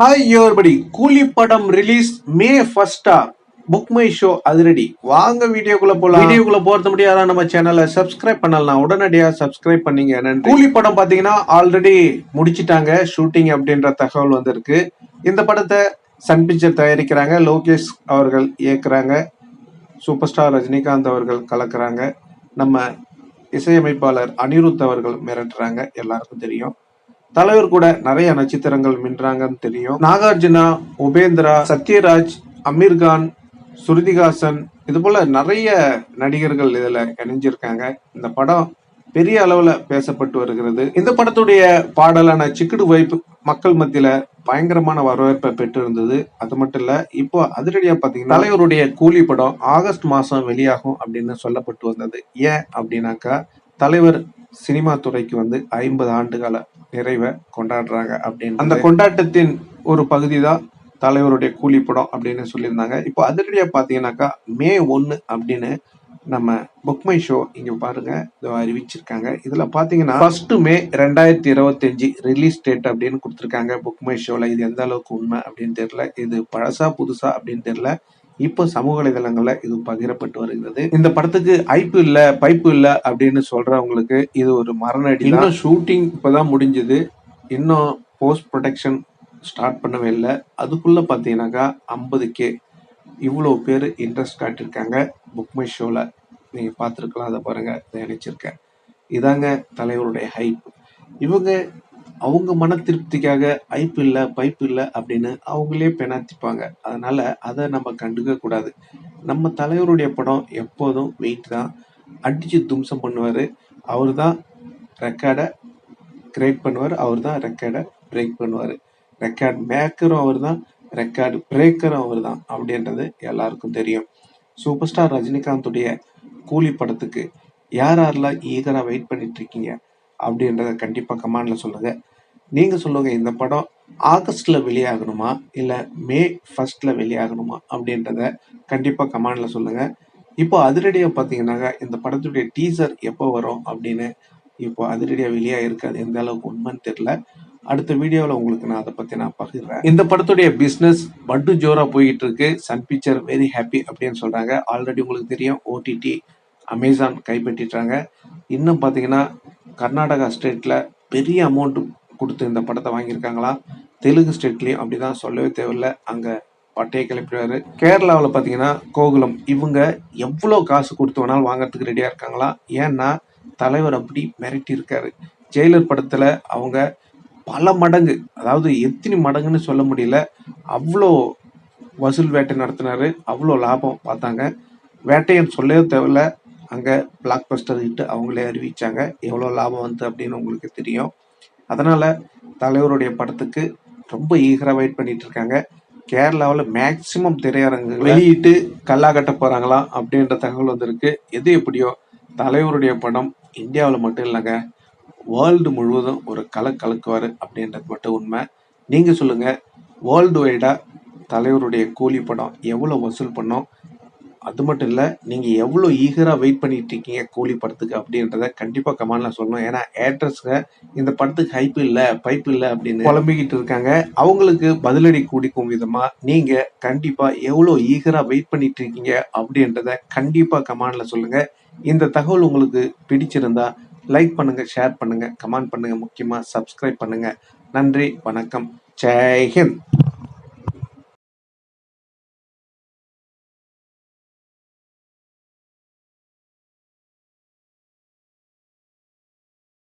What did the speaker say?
Hi everybody கூலி படம் release மே ஃபர்ஸ்டா புக் மை ஷோ அதிரடி. வாங்க வீடியோக்குள்ள போலாம். வீடியோக்குள்ள போறது முடியாத? நம்ம சேனலை சப்ஸ்கிரைப் பண்ணலாம். உடனடியா சப்ஸ்கிரைப் பண்ணீங்க. கூலி படம் பாத்தீங்கன்னா ஆல்ரெடி முடிச்சிட்டாங்க. ஷூட்டிங் அப்படின்ற தகவல் வந்திருக்கு. இந்த படத்தை சன் பிக்சர் தயாரிக்கிறாங்க. லோகேஷ் அவர்கள் இயக்குறாங்க. சூப்பர் ஸ்டார் ரஜினிகாந்த் அவர்கள் கலக்குறாங்க. நம்ம இசையமைப்பாளர் அனிருத் அவர்கள் மிரட்டுறாங்க. எல்லாருக்கும் தெரியும். தலைவர் கூட நிறைய நட்சத்திரங்கள் மின்றாங்கன்னு தெரியும். நாகார்ஜுனா உபேந்திரா சத்யராஜ் அமீர்கான் ஸ்ருதிகாசன் இது போல நிறைய நடிகர்கள் இதுல இணைஞ்சிருக்காங்க. இந்த படம் பெரிய அளவுல பேசப்பட்டு வருகிறது. இந்த படத்துடைய பாடலான சிக்குடு வைப்பு மக்கள் மத்தியில பயங்கரமான வரவேற்பை பெற்று இருந்தது அது மட்டும் இல்ல இப்போ அதிரடியா பாத்தீங்கன்னா தலைவருடைய கூலி படம் ஆகஸ்ட் மாசம் வெளியாகும் அப்படின்னு சொல்லப்பட்டு வந்தது. ஏன் அப்படின்னாக்கா தலைவர் சினிமா துறைக்கு வந்து ஐம்பது ஆண்டுகால நிறைவை கொண்டாடுறாங்க அப்படின்னு அந்த கொண்டாட்டத்தின் ஒரு பகுதி தான் தலைவருடைய கூலி படம் அப்படின்னு சொல்லியிருந்தாங்க. இப்போ அதிரடியா பாத்தீங்கன்னாக்கா மே ஒன்னு அப்படின்னு நம்ம புக் மை ஷோ இங்க பாருங்க இதை அறிவிச்சிருக்காங்க. இதுல பாத்தீங்கன்னா ஃபர்ஸ்ட் மே ரெண்டாயிரத்தி இருபத்தஞ்சு ரிலீஸ் டேட் அப்படின்னு கொடுத்துருக்காங்க புக் மை ஷோல இது எந்த அளவுக்கு உண்மை அப்படின்னு தெரியல. இது பழசா புதுசா அப்படின்னு தெரியல. இப்போ சமூக வலைதளங்கள்ல இது பகிரப்பட்டு வருகிறது. இந்த படத்துக்கு ஐப்பு இல்ல பைப்பு இல்ல அப்படின்னு சொல்றவங்களுக்கு இது ஒரு மரணடி இன்னும் ஷூட்டிங் இப்பதான் முடிஞ்சது. இன்னும் போஸ்ட் ப்ரொடக்ஷன் ஸ்டார்ட் பண்ணவே இல்லை. அதுக்குள்ள பார்த்தீங்கன்னாக்கா ஐம்பது கே இவ்வளோ பேர் இன்ட்ரெஸ்ட் காட்டியிருக்காங்க. புக் மை ஷோவில் நீங்கள் பார்த்துருக்கலாம். அதை பாருங்கள் நினச்சிருக்கேன். இதாங்க தலைவருடைய ஹைப் இவங்க அவங்க மன திருப்திக்காக ஐப்பு இல்லை பைப்பு இல்லை அப்படின்னு அவங்களே பெணாத்திப்பாங்க அதனால் அதை நம்ம கண்டுக்க கூடாது. நம்ம தலைவருடைய படம் எப்போதும் வெயிட் தான். அடிச்சு தும்சம் பண்ணுவார். அவர் தான் ரெக்கார்டை கிரேட் பண்ணுவார். அவர் தான் ரெக்கார்டை பிரேக் பண்ணுவார். ரெக்கார்ட் மேக்கரும் அவர் தான் ரெக்கார்டு பிரேக்கரும் அவர் தான் அப்படின்றது எல்லாருக்கும் தெரியும். சூப்பர் ஸ்டார் ரஜினிகாந்துடைய கூலி படத்துக்கு யார் யாரெல்லாம் ஈகராக வெயிட் பண்ணிட்டு இருக்கீங்க அப்படின்றத கண்டிப்பாக கமாண்டில் சொல்லுங்கள் நீங்க சொல்லுங்க இந்த படம் ஆகஸ்ட்ல வெளியாகணுமா? இல்ல மே ஃபர்ஸ்ட்ல வெளியாகணுமா? அப்படின்றத கண்டிப்பா கமெண்ட்ல சொல்லுங்க. இப்போ அதிரடியா பாத்தீங்கன்னாக்கா இந்த படத்துடைய டீசர் எப்போ வரும் அப்படின்னு இப்போ அதிரடியா வெளியா இருக்காது எந்த அளவுக்கு உண்மைன்னு தெரியல. அடுத்த வீடியோவில் உங்களுக்கு நான் அதை பற்றி நான் பகிர்றேன். இந்த படத்துடைய பிஸ்னஸ் பட்டு ஜோராக போயிட்டு இருக்கு சன் பிக்சர் வெரி ஹாப்பி அப்படின்னு சொல்கிறாங்க ஆல்ரெடி உங்களுக்கு தெரியும் ஓடிடி அமேசான் கைப்பற்றிட்டாங்க. இன்னும் பார்த்தீங்கன்னா கர்நாடகா ஸ்டேட்டில் பெரிய அமௌண்ட்டு கொடுத்து இந்த படத்தை வாங்கியிருக்காங்களா? தெலுங்கு ஸ்டேட்லயும் அப்படிதான் சொல்லவே தேவையில்ல. அங்கே பட்டையை கிளப்பிடுவார். கேரளாவில் பார்த்தீங்கன்னா கோகுலம் இவங்க எவ்வளோ காசு கொடுத்து வேணாலும் வாங்குறதுக்கு ரெடியாக இருக்காங்களா? ஏன்னா தலைவர் அப்படி மிரட்டி இருக்காரு. ஜெயிலர் படத்தில் அவங்க பல மடங்கு அதாவது எத்தனை மடங்குன்னு சொல்ல முடியல அவ்வளோ வசூல் வேட்டை நடத்தினார். அவ்வளோ லாபம் பார்த்தாங்க. வேட்டையன் சொல்லவே தேவையில்ல. அங்கே பிளாக் பஸ்டர் அவங்களே அறிவித்தாங்க எவ்வளோ லாபம் வந்து அப்படின்னு உங்களுக்கு தெரியும். அதனால் தலைவருடைய படத்துக்கு ரொம்ப ஈகராக வெயிட் பண்ணிட்டு இருக்காங்க கேரளாவில் மேக்சிமம் திரையரங்கு வெளியிட்டு கல்லா கட்ட போகிறாங்களாம் அப்படின்ற தகவல் வந்திருக்கு. எது எப்படியோ தலைவருடைய படம் இந்தியாவில் மட்டும் இல்லைங்க வேர்ல்டு முழுவதும் ஒரு கலை கலக்குவார் அப்படின்றது மட்டும் உண்மை. நீங்கள் சொல்லுங்கள் வேர்ல்டு வைடாக தலைவருடைய கூலி படம் எவ்வளோ வசூல் பண்ணோம் அது மட்டும் இல்லை நீங்கள் எவ்வளோ ஈகராக வெயிட் பண்ணிட்டு இருக்கீங்க கூலி படத்துக்கு அப்படின்றத கண்டிப்பாக கமெண்ட்ல சொல்லணும். ஏன்னா ஏட்ரஸ்க்கு இந்த படத்துக்கு ஹைப் இல்லை பைப் இல்லை அப்படின்னு குழம்பிக்கிட்டு இருக்காங்க. அவங்களுக்கு பதிலடி கூடிக்கும் விதமாக நீங்கள் கண்டிப்பாக எவ்வளோ ஈகராக வெயிட் பண்ணிட்டு இருக்கீங்க அப்படின்றத கண்டிப்பாக கமெண்ட்ல சொல்லுங்கள் இந்த தகவல் உங்களுக்கு பிடிச்சிருந்தா லைக் பண்ணுங்கள் ஷேர் பண்ணுங்கள் கமெண்ட் பண்ணுங்கள் முக்கியமாக சப்ஸ்கிரைப் பண்ணுங்கள் நன்றி வணக்கம். ஜெய்ஹிந்த்